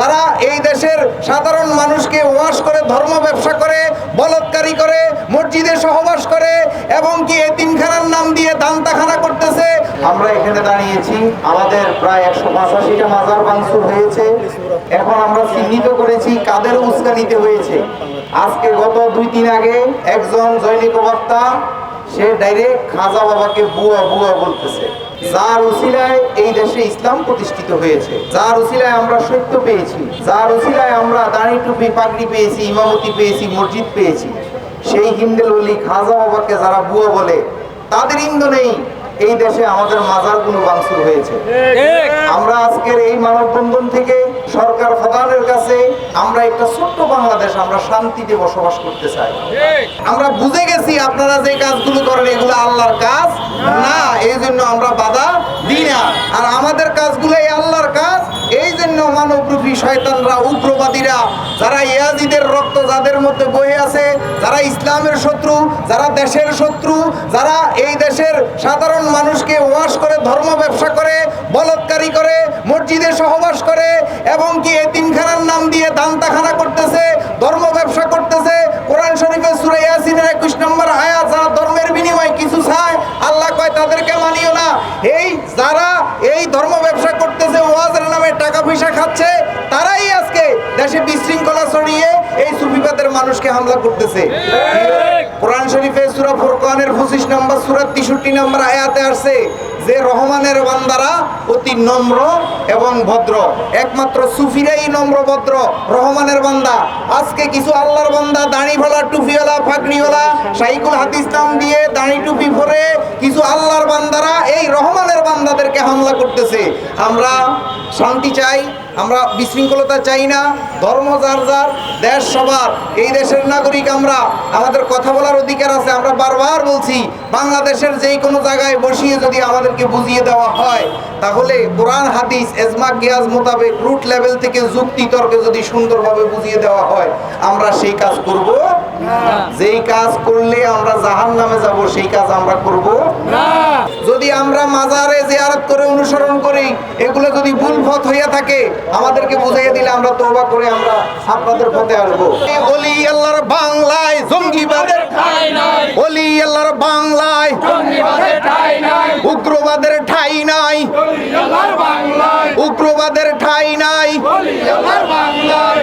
যারা এই দেশের সাধারণ মানুষকে ওয়াশ করে, ধর্ম ব্যবসা করে, বলৎকারী করে, মসজিদে সহবাস করে, এবং কি এতিমখানার নাম দিয়ে দান্তাখানা করতেছে, আমরা এখানে দাঁড়িয়েছি। আমাদের প্রায় একশো পঁচাশিটা মাজার ভাঙচুর হয়েছে। এখন আমরা চিহ্নিত করেছি কাদের উস্কানিতে হয়েছে। আজকে গত দুই দিন আগে একজন জৈনিক বক্তা সে ডাইরেক্ট খাজা বাবাকে বুয়া বুয়া বলতেছে। যার উসিলায় এই দেশে ইসলাম প্রতিষ্ঠিত হয়েছে। যার উসিলায় আমরা সত্য পেয়েছি। যার উসিলায় আমরা দাঁড়ি টুপি পাগড়ি পেয়েছি ইমামতি পেয়েছি মসজিদ পেয়েছি। সেই হিন্দেল অলি খাজা বাবাকে যারা বুয়া বলে তাদের ইন্ধনেই এই দেশে আমাদের মাজারগুলো ভাঙচুর হয়েছে। আমরা আজকের এই মানববন্ধন থেকে সরকার প্রধানের কাছে আমরা একটা ছোট্ট বাংলাদেশ আমরা শান্তিতে বসবাস করতে চাই। আমরা বুঝে গেছি আপনারা যে কাজগুলো করেন এগুলো আল্লাহর কাজ। না এই জন্য আমরা বাধা দিই না। আর আমাদের কাজগুলো এই আল্লাহর কাজ। এই জন্য মানবরূপী শয়তানরা উগ্রবাদীরা যারা ইয়াজিদের রক্ত যাদের মধ্যে বয়ে আছে যারা ইসলামের শত্রু যারা দেশের শত্রু যারা এই দেশের সাধারণ মানুষকে ওয়াশ করে ধর্ম ব্যবসা করে বলৎকারী করে মসজিদে সহবাস করে এবং কি এতিমখানার নাম দিয়ে দান্তাখানা করতেছে, ধর্ম ব্যবসা করতেছে। কোরআন শরীফের সুরে ইয়াসিনের একুশ নম্বর আয়াত, যারা ধর্মের বিনিময়ে কিছু চায়, আল্লাহ কয়, তাদেরকে মানিও না। এই যারা এই ধর্ম ব্যবসা করতেছে, ওয়াজের নামে টাকা পয়সা খাচ্ছে, তারাই আজকে দেশে বিশৃঙ্খলা মানুষকে হামলা করতেছে। কোরআন শরীফে সূরা ফুরকানের 25 নম্বর, সূরা 63 নম্বর আয়াতে আসছে যে রহমানের বান্দারা অতি নম্র এবং ভদ্র। একমাত্র সুফিরাই নম্র, ভদ্র, রহমানের বান্দা। আজকে কিছু আল্লাহর বান্দা দাড়ি ভালা টুপিওয়ালা ফাকড়িওয়ালা সাইকুল হাদিস নাম দিয়ে দাঁড়ি টুপি পরে কিছু আল্লাহর বান্দারা এই রহমানের বান্দাদেরকে হামলা করতেছে। আমরা শান্তি চাই, আমরা বিশৃঙ্খলতা চাই না, ধর্ম যার যার, দেশ সবার, এই দেশের নাগরিক আমরা, আমাদের কথা বলার অধিকার আছে, আমরা বারবার বলছি, বাংলাদেশের যেই কোনো জায়গায় বসিয়ে যদি আমাদেরকে বুঝিয়ে দেওয়া হয়, তাহলে কোরআন, হাদিস, এজমা, গিয়াজ মোতাবেক রুট লেভেল থেকে যুক্তি তর্কে যদি সুন্দরভাবে বুঝিয়ে দেওয়া হয়, আমরা সেই কাজ করব যেই কাজ করলে আমরা জাহান নামে যাব সেই কাজ আমরা করব যদি আমরা মাজারে জিয়ারত করে অনুসরণ করি এগুলো যদি ভুল পথ হইয়া থাকে আমাদেরকে বুঝাইয়া দিলে আমরা তওবা করে আমরা আপনাদের পথে আসব। বলি আল্লাহর বাংলায় জঙ্গিবাদের ঠাই নাই। বলি আল্লাহর বাংলায় জঙ্গিবাদের ঠাই নাই। উগ্রবাদের ঠাই নাই। আল্লাহর বাংলায়। উগ্রবাদের ঠাই নাই। আল্লাহর